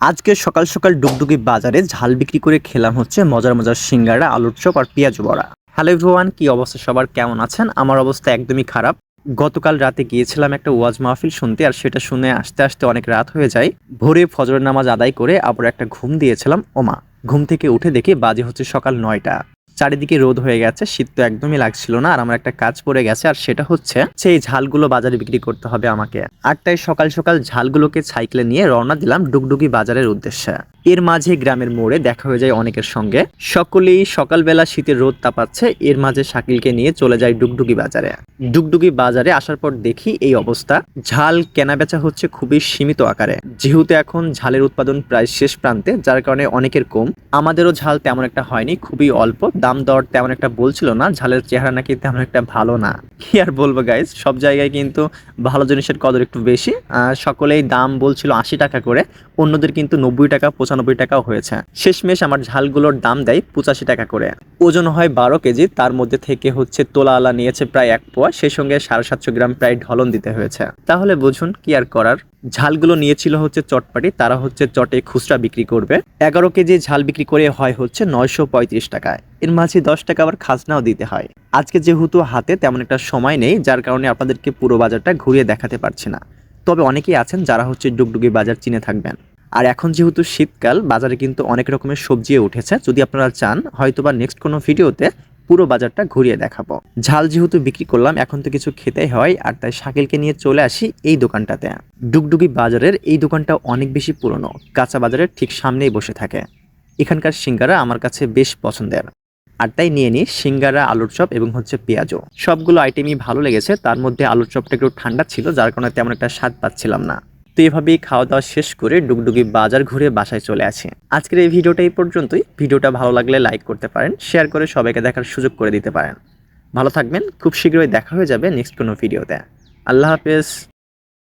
আজকে সকাল সকাল ডুগডুগি বাজারে ঝাল বিক্রি করে খেলাম হচ্ছে মজার মজার সিঙ্গারা, আলুর চপ আর পেঁয়াজ বড়া। হ্যালো ভগবান কি অবস্থা সবার? কেমন আছেন? আমার অবস্থা একদমই খারাপ। গতকাল রাতে গিয়েছিলাম একটা ওয়াজ মাহফিল শুনতে আর সেটা শুনে আসতে আসতে অনেক রাত হয়ে যায়। ভোরে ফজরের নামাজ আদায় করে আবার একটা ঘুম দিয়েছিলাম, ওমা। ঘুম থেকে উঠে দেখি বাজে হচ্ছে সকাল নয়টা। চারিদিকে রোদ হয়ে গেছে, শীত তো একদমই লাগছিল না, আর আমার একটা কাজ পড়ে গেছে, আর সেটা হচ্ছে সেই ঝালগুলো বাজারে বিক্রি করতে হবে আমাকে। আটটায় সকাল সকাল ঝালগুলোকে সাইকেলে নিয়ে রওনা দিলাম ডুগডুগি বাজারের উদ্দেশ্যে। এর মাঝে গ্রামের মোড়ে দেখা হয়ে যায় অনেকের সঙ্গে। সকলেই সকালবেলা শীতের রোদ তাপাচ্ছে, এর মাঝে শাকিলকে নিয়ে চলে যায় ডুগডুগি বাজারে। ডুগডুগি বাজারে আসার পর দেখি এই অবস্থা। ঝাল কেনাবেচা হচ্ছে খুবই সীমিত আকারে। যেহেতু এখন ঝালের উৎপাদন প্রায় শেষ প্রান্তে, যার কারণে অনেকের কম। আমাদেরও ঝাল তেমন একটা হয়নি, খুবই অল্প। দাম দর তেমন একটা বলছিল না, ঝালের চেহারা নাকি তেমন একটা ভালো না। কি আর বলব গাইজ সব জায়গায় কিন্তু ভালো জিনিসের কদর একটু বেশি। সকলেই দাম বলছিল আশি টাকা করে, অন্যদের কিন্তু নব্বই টাকা পঁচানব্বই টাকাও হয়েছে। শেষমেশ আমার ঝালগুলোর দাম দেয় পঁচাশি টাকা করে। ওজন হয় বারো কেজি, তার মধ্যে থেকে হচ্ছে তোলা আলা নিয়েছে প্রায় এক পোয়া, সেই সঙ্গে সাড়ে সাতশো গ্রাম প্রায় ঢলন দিতে হয়েছে। তাহলে বুঝুন কি আর করার। ঝালগুলো নিয়েছিল হচ্ছে চটপাটি, তারা হচ্ছে চটে খুচরা বিক্রি করবে। এগারো কেজি ঝাল বিক্রি করে হয় হচ্ছে নয়শো পঁয়ত্রিশ টাকায়। এর মাঝে দশ টাকা আবার খাজনাও দিতে হয়। আজকে যেহেতু হাতে তেমন একটা সময় নেই, যার কারণে আপনাদেরকে পুরো বাজারটা ঘুরিয়ে দেখাতে পারছি না। তবে অনেকেই আছেন যারা হচ্ছে ডুগডুগি বাজার চিনে থাকবেন। আর এখন যেহেতু শীতকাল, বাজারে কিন্তু অনেক রকমের সবজিও উঠেছে। যদি আপনারা চান, হয়তোবা নেক্সট কোনো ভিডিওতে পুরো বাজারটা ঘুরিয়ে দেখাবো। ঝাল যেহেতু বিক্রি করলাম, এখন তো কিছু খেতেই হয়, আর তাই শাকিলকে নিয়ে চলে আসি এই দোকানটাতে। ডুগডুগি বাজারের এই দোকানটা অনেক বেশি পুরনো, কাঁচা বাজারের ঠিক সামনেই বসে থাকে। এখানকার সিঙ্গারা আমার কাছে বেশ পছন্দের। আর তাই নিয়ে নিই সিঙ্গারা, আলুর চপ এবং হচ্ছে পেঁয়াজও। সবগুলো আইটেমই ভালো লেগেছে, তার মধ্যে আলুর চপটা একটু ঠান্ডা ছিল, যার কারণে তেমন একটা স্বাদ পাচ্ছিলাম না। তো এভাবেই খাওয়া দাওয়া শেষ করে ডুগডুগি বাজার ঘুরে বাসায় চলে আসি। আজকের এই ভিডিওটা এই পর্যন্তই। ভিডিওটা ভালো লাগলে লাইক করতে পারেন, শেয়ার করে সবাইকে দেখার সুযোগ করে দিতে পারেন। ভালো থাকবেন, খুব শীঘ্রই দেখা হয়ে যাবে নেক্সট কোনো ভিডিওতে। আল্লাহ হাফেজ।